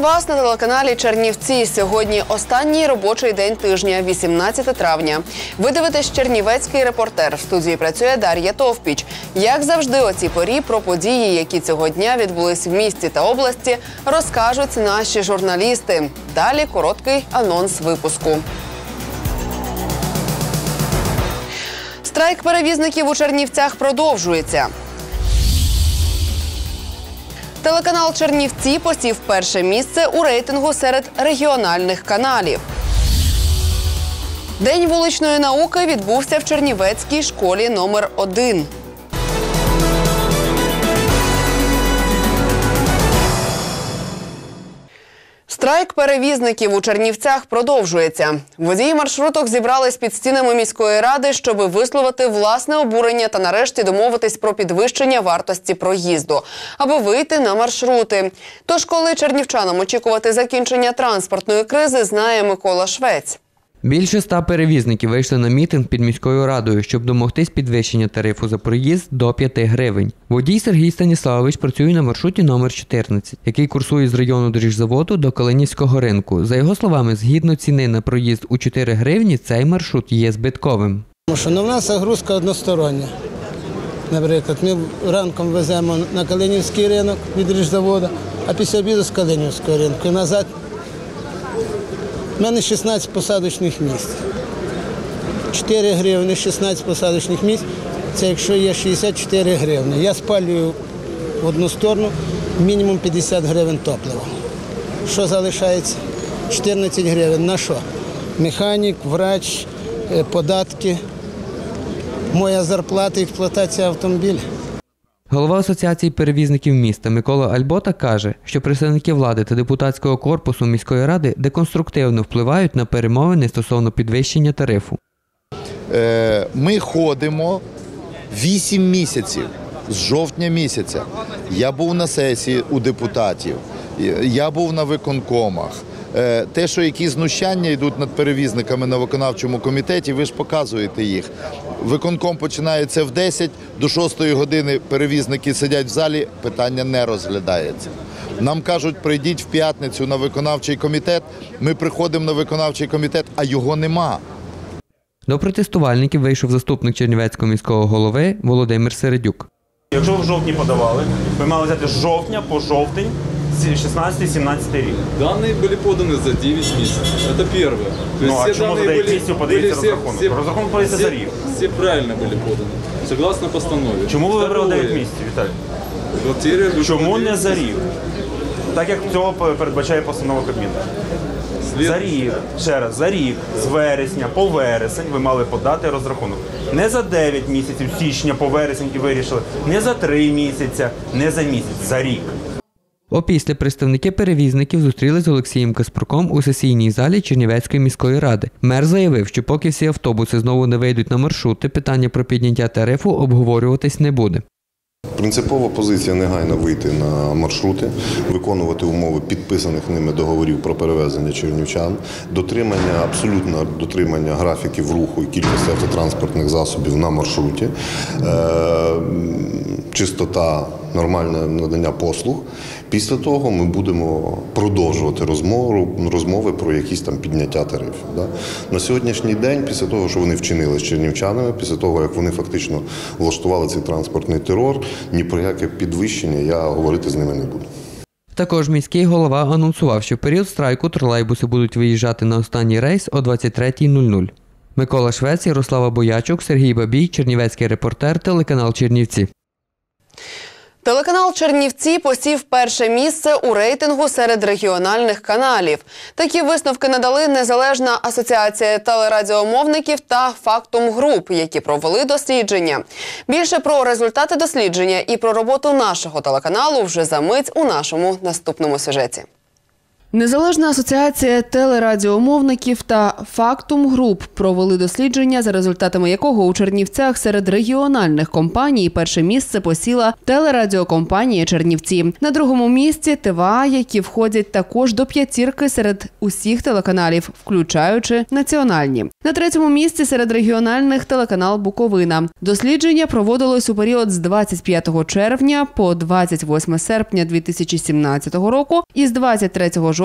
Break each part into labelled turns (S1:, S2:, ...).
S1: Вас на телеканалі Чернівці. Сьогодні останній робочий день тижня, 18 травня. Ви дивитесь Чернівецький репортер. В студії працює Дар'я Товпіч. Як завжди, о цій порі про події, які цього дня відбулись в місті та області, розкажуть наші журналісти. Далі короткий анонс випуску. Страйк перевізників у Чернівцях продовжується. Телеканал Чернівці посів перше місце у рейтингу серед регіональних каналів. День вуличної науки відбувся в Чернівецькій школі номер 1 Страйк перевізників у Чернівцях продовжується. Водії маршруток зібрались під стінами міської ради, щоб висловити власне обурення та нарешті домовитись про підвищення вартості проїзду, аби вийти на маршрути. Тож, коли чернівчанам очікувати закінчення транспортної кризи, знає Микола Швець.
S2: Більше ста перевізників вийшли на мітинг під міською радою, щоб домогтись підвищення тарифу за проїзд до 5 гривень. Водій Сергій Станіславович працює на маршруті номер 14, який курсує з району доріжзаводу до Калинівського ринку. За його словами, згідно ціни на проїзд у 4 гривні, цей маршрут є збитковим.
S3: Тому ну, в нас загрузка одностороння. Наприклад, ми ранком веземо на Калинівський ринок від ріжзаводу, а після обіду з Калинівського ринку. І назад у мене 16 посадочних місць. 4 гривні, 16 посадочних місць. Це якщо є 64 гривні. Я спалюю в одну сторону мінімум 50 гривень топлива. Що залишається? 14 гривень. На що? Механік, врач, е, податки, моя зарплата, експлуатація автомобіля.
S2: Голова Асоціації перевізників міста Микола Альбота каже, що представники влади та депутатського корпусу міської ради деконструктивно впливають на перемовини стосовно підвищення тарифу.
S4: Е, Ми ходимо 8 місяців з жовтня місяця. Я був на сесії у депутатів, я був на виконкомах. Е, Те, що які знущання йдуть над перевізниками на виконавчому комітеті, ви ж показуєте їх. Виконком починається в 10, до 6 години перевізники сидять в залі, питання не розглядається. Нам кажуть, прийдіть в п'ятницю на виконавчий комітет. Ми приходимо на виконавчий комітет, а його нема.
S2: До протестувальників вийшов заступник Чернівецького міського голови Володимир Середюк.
S5: Якщо в жовтні подавали, ви мали взяти з жовтня по жовтень 16-17 рік.
S6: Данные были поданы за 9 месяцев. Это первое. То
S5: Ну, а
S6: все
S5: чому за
S6: данные
S5: 9
S6: были-
S5: місяців подається
S6: были все-
S5: розрахунок?
S6: все-
S5: Розрахунок подається за
S6: все-
S5: рік.
S6: Все правильно были поданы. Согласно постанове.
S5: Чому ви вибрали 9
S6: Второе.
S5: місяців, Віталій?
S6: Бухгалтерия выбрала
S5: Чому
S6: 9
S5: не за
S6: месяцев.
S5: рік? Так як цього передбачає постанова Кабміну.
S6: След-
S5: За рік, ще раз, за рік, з вересня по вересень ви мали подати розрахунок. Не за 9 місяців, з січня по вересень і вирішили, не за 3 місяця, не за місяць, за рік.
S2: Опісля представники перевізників зустрілись з Олексієм Каспруком у сесійній залі Чернівецької міської ради. Мер заявив, що поки всі автобуси знову не вийдуть на маршрути, питання про підняття тарифу обговорюватись не буде.
S7: Принципова позиція негайно вийти на маршрути, виконувати умови підписаних ними договорів про перевезення чернівчан, дотримання абсолютно дотримання графіків руху і кількості автотранспортних засобів на маршруті, е, чистота, нормальне надання послуг. Після того ми будемо продовжувати розмову, розмови про якісь там підняття тарифів. Да? На сьогоднішній день, після того, що вони вчинили з чернівчанами, після того, як вони фактично влаштували цей транспортний терор, ні про яке підвищення я говорити з ними не буду.
S2: Також міський голова анонсував, що в період страйку тролейбуси будуть виїжджати на останній рейс о 23.00. Микола Швець, Ярослава Боячук, Сергій Бабій, Чернівецький репортер, телеканал Чернівці.
S1: Телеканал Чернівці посів перше місце у рейтингу серед регіональних каналів. Такі висновки надали Незалежна асоціація телерадіомовників та Фактум Груп, які провели дослідження. Більше про результати дослідження і про роботу нашого телеканалу вже за мить у нашому наступному сюжеті. Незалежна асоціація телерадіомовників та Фактум Груп провели дослідження, за результатами якого у Чернівцях серед регіональних компаній перше місце посіла телерадіокомпанія Чернівці. На другому місці ТВА, які входять також до п'ятірки серед усіх телеканалів, включаючи національні. На третьому місці серед регіональних телеканал Буковина. Дослідження проводилось у період з 25 червня по 28 серпня 2017 року і з 23 жовтня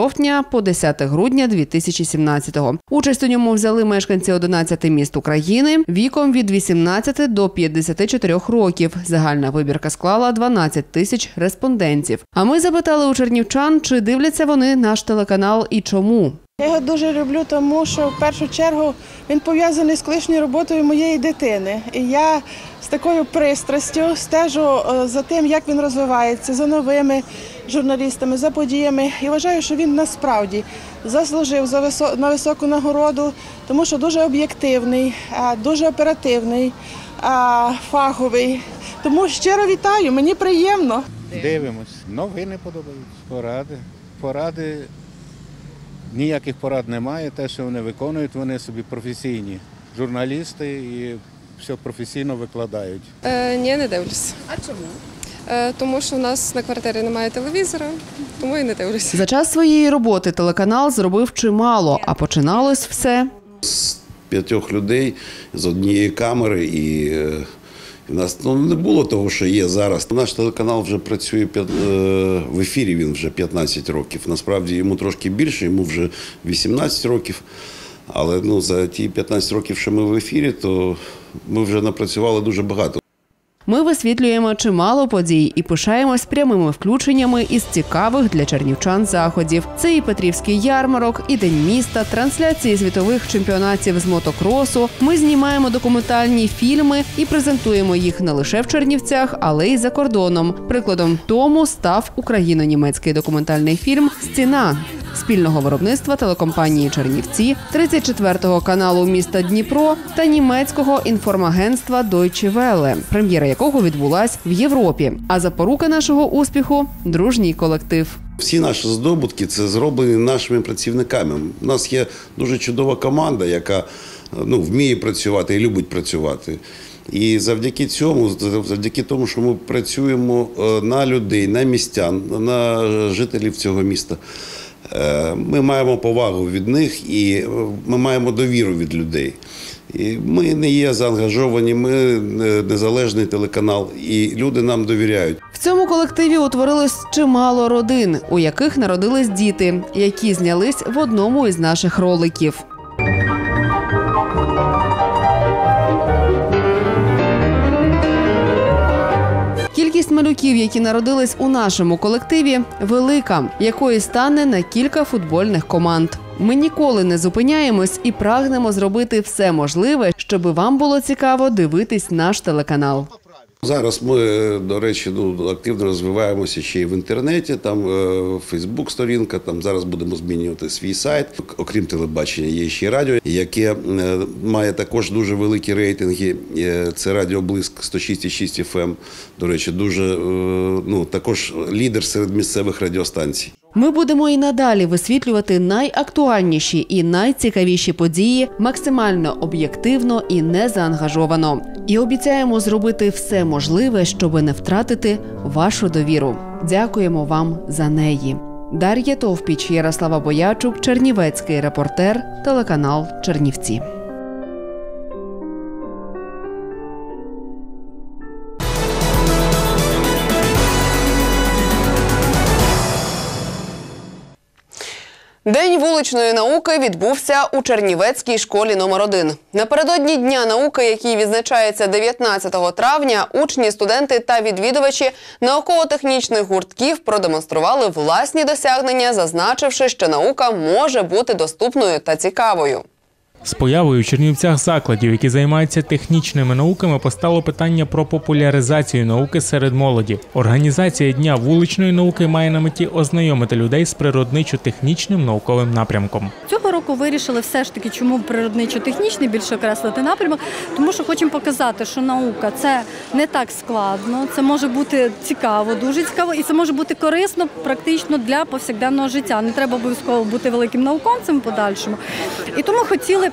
S1: по 10 грудня 2017-го. Участь у ньому взяли мешканці 11 міст України віком від 18 до 54 років. Загальна вибірка склала 12 тисяч респондентів. А ми запитали у чернівчан, чи дивляться вони наш телеканал і чому.
S8: Я його дуже люблю, тому що в першу чергу він пов'язаний з колишньою роботою моєї дитини. І я з такою пристрастю стежу е, за тим, як він розвивається, за новими журналістами, за подіями. І вважаю, що він насправді заслужив за висо- на високу нагороду, тому що дуже об'єктивний, дуже оперативний, фаховий. Тому щиро вітаю, мені приємно.
S9: Дивимось. Новини подобаються, поради. Поради ніяких порад немає. Те, що вони виконують, вони собі професійні журналісти і все професійно викладають.
S10: Е, ні, не дивлюсь.
S1: А чому?
S10: Е, тому що в нас на квартирі немає телевізора, тому і не дивлюсь.
S1: За час своєї роботи телеканал зробив чимало, а починалось все з
S11: п'ятьох людей з однієї камери, і в нас ну, не було того, що є зараз. Наш телеканал вже працює е, в ефірі. Він вже 15 років. Насправді йому трошки більше, йому вже 18 років. Але ну, за ті 15 років, що ми в ефірі, то ми вже напрацювали дуже багато.
S1: Ми висвітлюємо чимало подій і пишаємось прямими включеннями із цікавих для чернівчан заходів. Це і Петрівський ярмарок, і День міста, трансляції світових чемпіонатів з мотокросу. Ми знімаємо документальні фільми і презентуємо їх не лише в Чернівцях, але й за кордоном. Прикладом тому став україно-німецький документальний фільм Стіна спільного виробництва телекомпанії Чернівці, 34-го каналу міста Дніпро та німецького інформагентства Deutsche Welle, прем'єра якого відбулась в Європі. А запорука нашого успіху дружній колектив.
S11: Всі наші здобутки це зроблені нашими працівниками. У нас є дуже чудова команда, яка ну, вміє працювати і любить працювати. І завдяки цьому, завдяки тому, що ми працюємо е, на людей, на містян, на жителів цього міста. Е, Ми маємо повагу від них і е, ми маємо довіру від людей. І ми не є заангажовані, ми е, незалежний телеканал, і люди нам довіряють.
S1: В цьому колективі утворилось чимало родин, у яких народились діти, які знялись в одному із наших роликів. Малюків, які народились у нашому колективі, велика, якої стане на кілька футбольних команд. Ми ніколи не зупиняємось і прагнемо зробити все можливе, щоб вам було цікаво дивитись наш телеканал.
S11: Зараз ми, до речі, ну, активно розвиваємося ще й в інтернеті. Там е, Фейсбук сторінка. Там зараз будемо змінювати свій сайт. Окрім телебачення, є ще радіо, яке е, має також дуже великі рейтинги. Е, Це Радіо Блиск 106,6 FM. До речі, дуже ну також лідер серед місцевих радіостанцій.
S1: Ми будемо і надалі висвітлювати найактуальніші і найцікавіші події максимально об'єктивно і незаангажовано. І обіцяємо зробити все можливе, щоб не втратити вашу довіру. Дякуємо вам за неї. Дар'я Товпіч, Ярослава Боячук, Чернівецький репортер, телеканал Чернівці. День вуличної науки відбувся у Чернівецькій школі номер 1 Напередодні Дня науки, який відзначається 19 травня, учні, студенти та відвідувачі науково-технічних гуртків продемонстрували власні досягнення, зазначивши, що наука може бути доступною та цікавою.
S12: З появою в Чернівцях закладів, які займаються технічними науками, постало питання про популяризацію науки серед молоді. Організація дня вуличної науки має на меті ознайомити людей з природничо-технічним науковим напрямком.
S13: Цього року вирішили все ж таки, чому природничо-технічний більше окреслити напрямок, тому що хочемо показати, що наука це не так складно, це може бути цікаво, дуже цікаво, і це може бути корисно практично для повсякденного життя. Не треба обов'язково бути великим науковцем подальшому. І тому хотіли.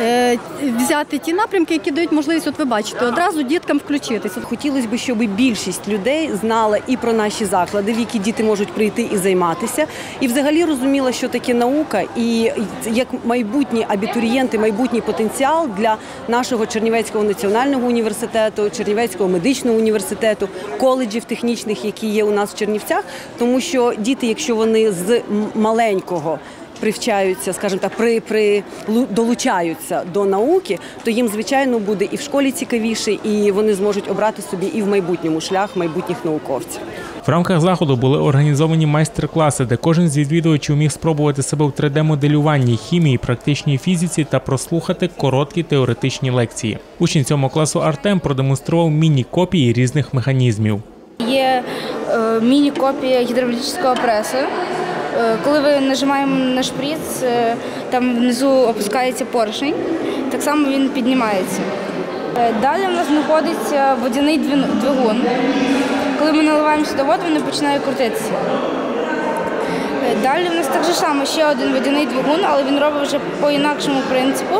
S13: Е, Взяти ті напрямки, які дають можливість, от ви бачите, одразу діткам включитися.
S14: Хотілося б, щоб більшість людей знала і про наші заклади, в які діти можуть прийти і займатися, і взагалі розуміла, що таке наука, і як майбутні абітурієнти, майбутній потенціал для нашого Чернівецького національного університету, Чернівецького медичного університету, коледжів технічних, які є у нас в Чернівцях, тому що діти, якщо вони з маленького привчаються, скажімо так, при, при долучаються до науки, то їм звичайно буде і в школі цікавіше, і вони зможуть обрати собі і в майбутньому шлях майбутніх науковців.
S12: В рамках заходу були організовані майстер-класи, де кожен з відвідувачів міг спробувати себе в 3D-моделюванні, хімії, практичній фізиці та прослухати короткі теоретичні лекції. Учень цьому класу Артем продемонстрував міні-копії різних механізмів.
S15: Є е, міні-копія гідравлічного пресу. Е, коли ви нажимаємо на шприц, е, там внизу опускається поршень, так само він піднімається. Е, Далі в нас знаходиться водяний двигун. Коли ми наливаємо сюди воду, він починає крутитися. Далі в нас так же само ще один водяний двигун, але він робить вже по інакшому принципу.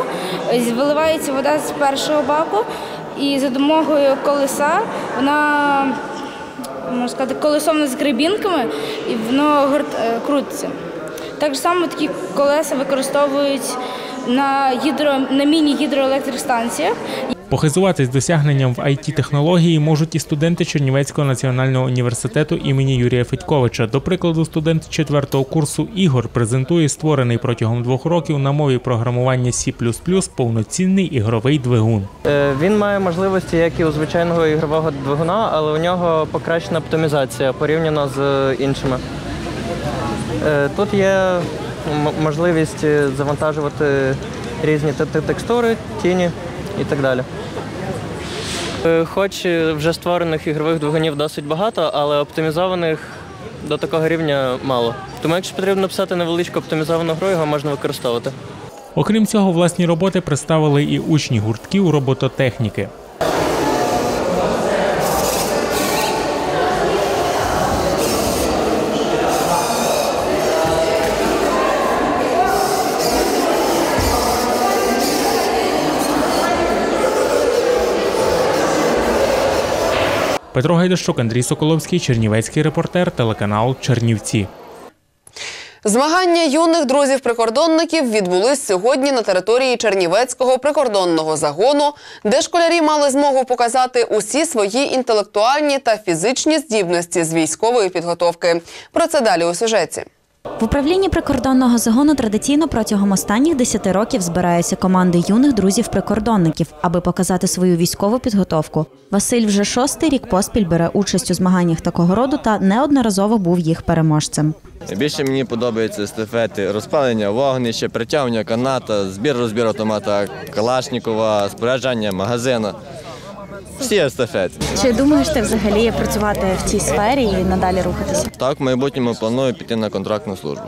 S15: Виливається вода з першого баку, і за допомогою колеса вона можна сказати, колесом з грибінками і воно е, крутиться. Так само такі колеса використовують на, гідро, на міні-гідроелектростанціях.
S12: Похизуватись досягненням в it технології можуть і студенти Чернівецького національного університету імені Юрія Федьковича. До прикладу, студент четвертого курсу Ігор презентує створений протягом двох років на мові програмування C++ повноцінний ігровий двигун.
S16: Е, Він має можливості, як і у звичайного ігрового двигуна, але у нього покращена оптимізація порівняно з іншими. Е, Тут є можливість е, завантажувати різні те- те- текстури, тіні і так далі. Е, Хоч вже створених ігрових двигунів досить багато, але оптимізованих до такого рівня мало. Тому якщо потрібно писати невеличку оптимізовану гру, його можна використовувати.
S12: Окрім цього, власні роботи представили і учні гуртків робототехніки. Петро Гайдащук, Андрій Соколовський, Чернівецький репортер, телеканал Чернівці.
S1: Змагання юних друзів-прикордонників відбулись сьогодні на території Чернівецького прикордонного загону, де школярі мали змогу показати усі свої інтелектуальні та фізичні здібності з військової підготовки. Про це далі у сюжеті.
S17: В управлінні прикордонного загону традиційно протягом останніх 10 років збираються команди юних друзів-прикордонників, аби показати свою військову підготовку. Василь вже шостий рік поспіль бере участь у змаганнях такого роду та неодноразово був їх переможцем.
S18: Найбільше мені подобаються естафети розпалення вогнища, притягування каната, збір розбір автомата Калашнікова, споряджання магазина. Всі естафети.
S17: Чи думаєш ти взагалі працювати в цій сфері і надалі рухатися?
S18: Так, в майбутньому планую піти на контрактну службу.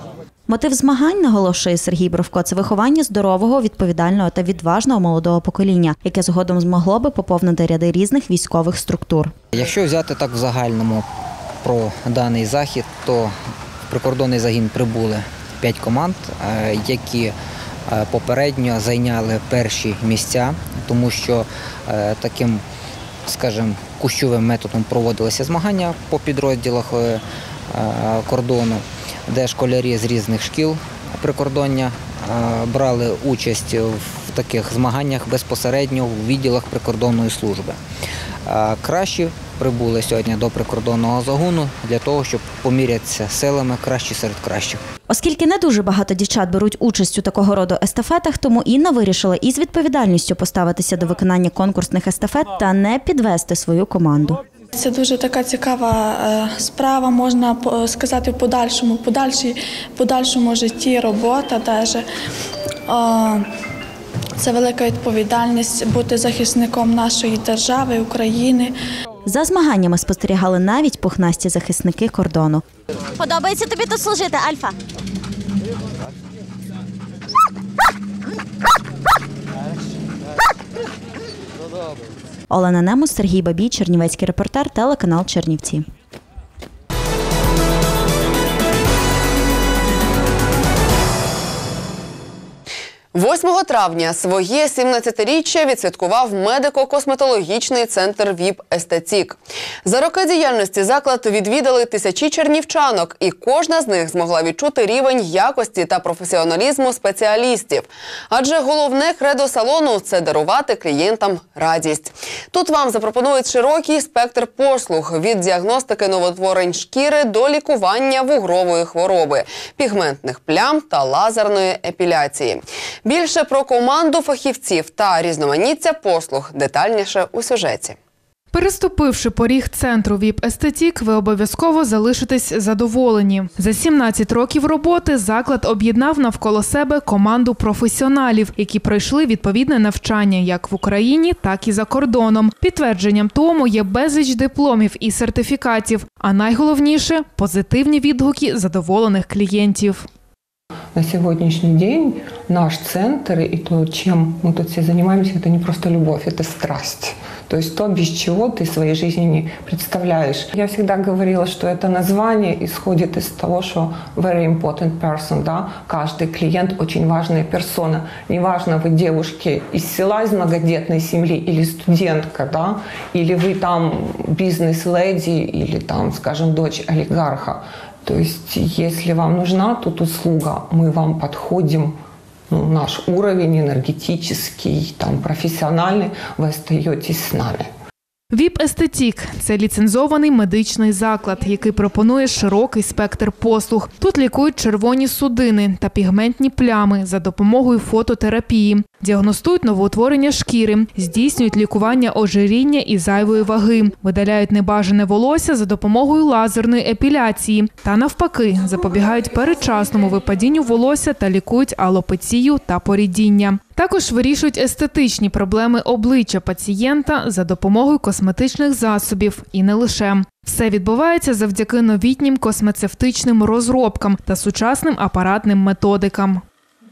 S17: Мотив змагань, наголошує Сергій Бровко, це виховання здорового, відповідального та відважного молодого покоління, яке згодом змогло би поповнити ряди різних військових структур.
S19: Якщо взяти так в загальному про даний захід, то в прикордонний загін прибули п'ять команд, е, які е, попередньо зайняли перші місця, тому що е, таким, скажімо, кущовим методом проводилися змагання по підрозділах е, е, кордону, де школярі з різних шкіл прикордоння е, брали участь в таких змаганнях безпосередньо в відділах прикордонної служби. Кращі прибули сьогодні до прикордонного загону для того, щоб помірятися силами кращі серед кращих.
S17: Оскільки не дуже багато дівчат беруть участь у такого роду естафетах, тому Інна вирішила із відповідальністю поставитися до виконання конкурсних естафет та не підвести свою команду.
S20: Це дуже така цікава е, справа, можна по- сказати в подальшому, подальшій, подальшому житті, робота даже. Е, Це велика відповідальність бути захисником нашої держави, України.
S17: За змаганнями спостерігали навіть пухнасті захисники кордону.
S21: Подобається тобі тут служити, Альфа?
S17: Олена Немус, Сергій Бабій, Чернівецький репортер, телеканал Чернівці.
S1: 8 травня своє 17-річчя відсвяткував медико-косметологічний центр ВІП Естетік. За роки діяльності заклад відвідали тисячі чернівчанок, і кожна з них змогла відчути рівень якості та професіоналізму спеціалістів. Адже головне кредо салону це дарувати клієнтам радість. Тут вам запропонують широкий спектр послуг від діагностики новотворень шкіри до лікування вугрової хвороби, пігментних плям та лазерної епіляції. Більше про команду фахівців та різноманіття послуг детальніше у сюжеті.
S22: Переступивши поріг центру ВІП Естетік, ви обов'язково залишитесь задоволені. За 17 років роботи заклад об'єднав навколо себе команду професіоналів, які пройшли відповідне навчання як в Україні, так і за кордоном. Підтвердженням тому є безліч дипломів і сертифікатів. А найголовніше позитивні відгуки задоволених клієнтів.
S23: На сегодняшний день наш центр и то, чем мы тут все занимаемся, это не просто любовь, это страсть. То есть то, без чего ты своей жизни не представляешь. Я всегда говорила, что это название исходит из того, что very important person, да, каждый клиент очень важная персона. Неважно, вы девушки из села, из многодетной семьи или студентка, да, или вы там бизнес-леди, или там, скажем, дочь олигарха. То есть, если вам нужна тут услуга, мы вам подходим, ну, наш уровень энергетический, там, профессиональный, вы остаетесь с нами.
S22: ВІП Естетік це ліцензований медичний заклад, який пропонує широкий спектр послуг. Тут лікують червоні судини та пігментні плями за допомогою фототерапії, діагностують новоутворення шкіри, здійснюють лікування ожиріння і зайвої ваги, видаляють небажане волосся за допомогою лазерної епіляції та навпаки запобігають передчасному випадінню волосся та лікують алопецію та порідіння. Також вирішують естетичні проблеми обличчя пацієнта за допомогою косметичних засобів і не лише. Все відбувається завдяки новітнім космецевтичним розробкам та сучасним апаратним методикам.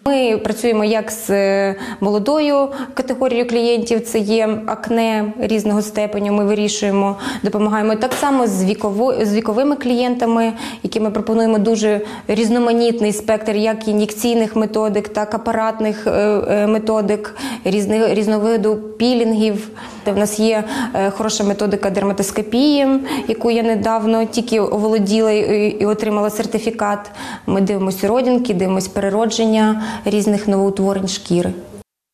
S24: Ми працюємо як з е, молодою категорією клієнтів, це є акне різного степеню. Ми вирішуємо, допомагаємо так само з віково, з віковими клієнтами, які ми пропонуємо дуже різноманітний спектр, як ін'єкційних методик, так апаратних е, е, методик, різних різновиду пілінгів. У нас є хороша методика дерматоскопії, яку я недавно тільки оволоділа і отримала сертифікат. Ми дивимося родинки, дивимося переродження різних новоутворень шкіри.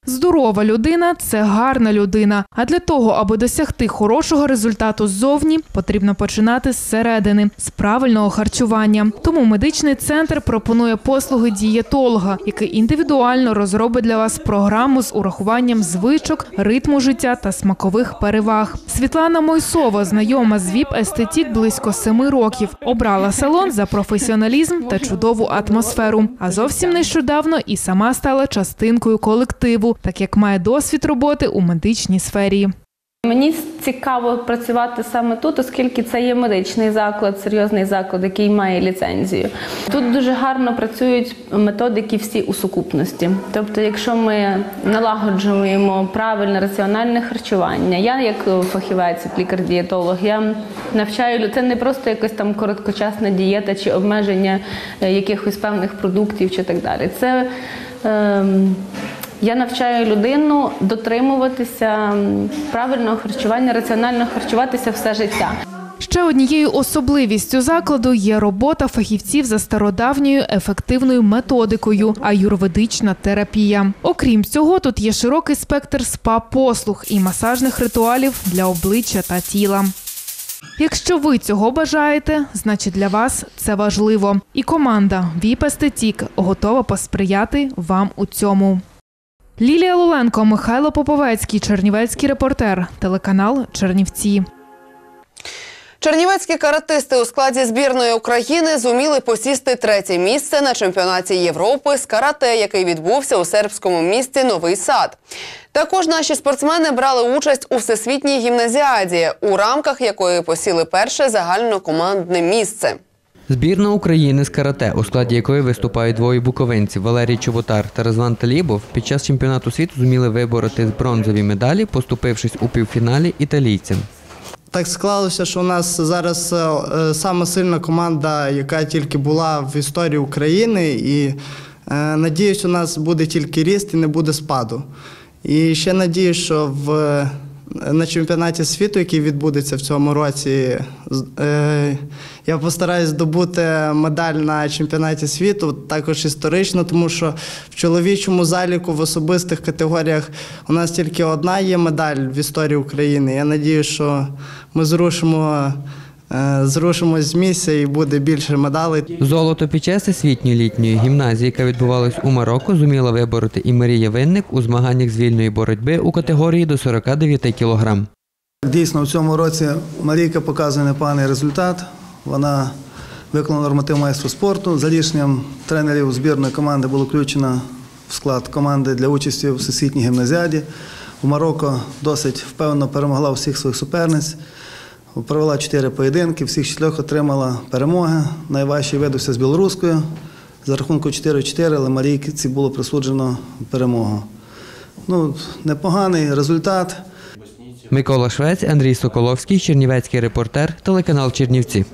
S22: Здорова людина це гарна людина. А для того, аби досягти хорошого результату ззовні, потрібно починати зсередини, з правильного харчування. Тому медичний центр пропонує послуги дієтолога, який індивідуально розробить для вас програму з урахуванням звичок, ритму життя та смакових переваг. Світлана Мойсова, знайома з ВІП естетік близько семи років, обрала салон за професіоналізм та чудову атмосферу. А зовсім нещодавно і сама стала частинкою колективу так як має досвід роботи у медичній сфері.
S25: Мені цікаво працювати саме тут, оскільки це є медичний заклад, серйозний заклад, який має ліцензію. Тут дуже гарно працюють методики всі у сукупності. Тобто, якщо ми налагоджуємо правильне раціональне харчування, я як фахівець, лікар-дієтолог, я навчаю це не просто якась там короткочасна дієта чи обмеження е, якихось певних продуктів чи так далі. Це ем, я навчаю людину дотримуватися правильного харчування, раціонально харчуватися все життя.
S22: Ще однією особливістю закладу є робота фахівців за стародавньою ефективною методикою аюрведична терапія. Окрім цього, тут є широкий спектр спа-послуг і масажних ритуалів для обличчя та тіла. Якщо ви цього бажаєте, значить для вас це важливо. І команда ВІП Естетік готова посприяти вам у цьому. Лілія Луленко, Михайло Поповецький, Чернівецький репортер, телеканал Чернівці.
S1: Чернівецькі каратисти у складі збірної України зуміли посісти третє місце на чемпіонаті Європи з карате, який відбувся у сербському місті Новий Сад. Також наші спортсмени брали участь у всесвітній гімназіаді, у рамках якої посіли перше загальнокомандне місце.
S2: Збірна України з карате, у складі якої виступають двоє буковинців Валерій Чоботар та Резван Талібов, під час чемпіонату світу зуміли вибороти бронзові медалі, поступившись у півфіналі італійцям.
S26: Так склалося, що у нас зараз е, сама сильна команда, яка тільки була в історії України, і е, надіюсь, у нас буде тільки ріст і не буде спаду. І ще надіюсь, що в, на чемпіонаті світу, який відбудеться в цьому році, е, я постараюсь здобути медаль на чемпіонаті світу, також історично, тому що в чоловічому заліку в особистих категоріях у нас тільки одна є медаль в історії України. Я надію, що ми зрушимо, е, зрушимось з місця і буде більше медалей.
S2: Золото під час освітньої літньої гімназії, яка відбувалась у Марокко, зуміла вибороти і Марія Винник у змаганнях з вільної боротьби у категорії до 49 кілограм.
S27: Дійсно, в цьому році Марійка показує непоганий результат. Вона виконала норматив майстру спорту. За рішенням тренерів збірної команди було включено в склад команди для участі у всесвітній гімназіаді. У Марокко досить впевнено перемогла всіх своїх суперниць. Провела чотири поєдинки, всіх чотирьох отримала перемоги. Найважчий видався з білоруською. За рахунку 4-4, але Марійці було присуджено перемогу. Ну, непоганий результат.
S2: Микола Швець, Андрій Соколовський, Чернівецький репортер, телеканал Чернівці.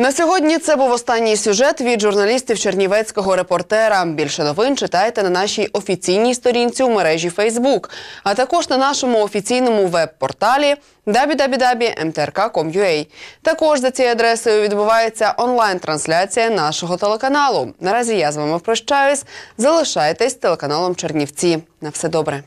S1: На сьогодні це був останній сюжет від журналістів Чернівецького репортера. Більше новин читайте на нашій офіційній сторінці у мережі Facebook, а також на нашому офіційному веб-порталі www.mtrk.com.ua. Також за цією адресою відбувається онлайн-трансляція нашого телеканалу. Наразі я з вами прощаюсь. Залишайтесь телеканалом Чернівці. На все добре.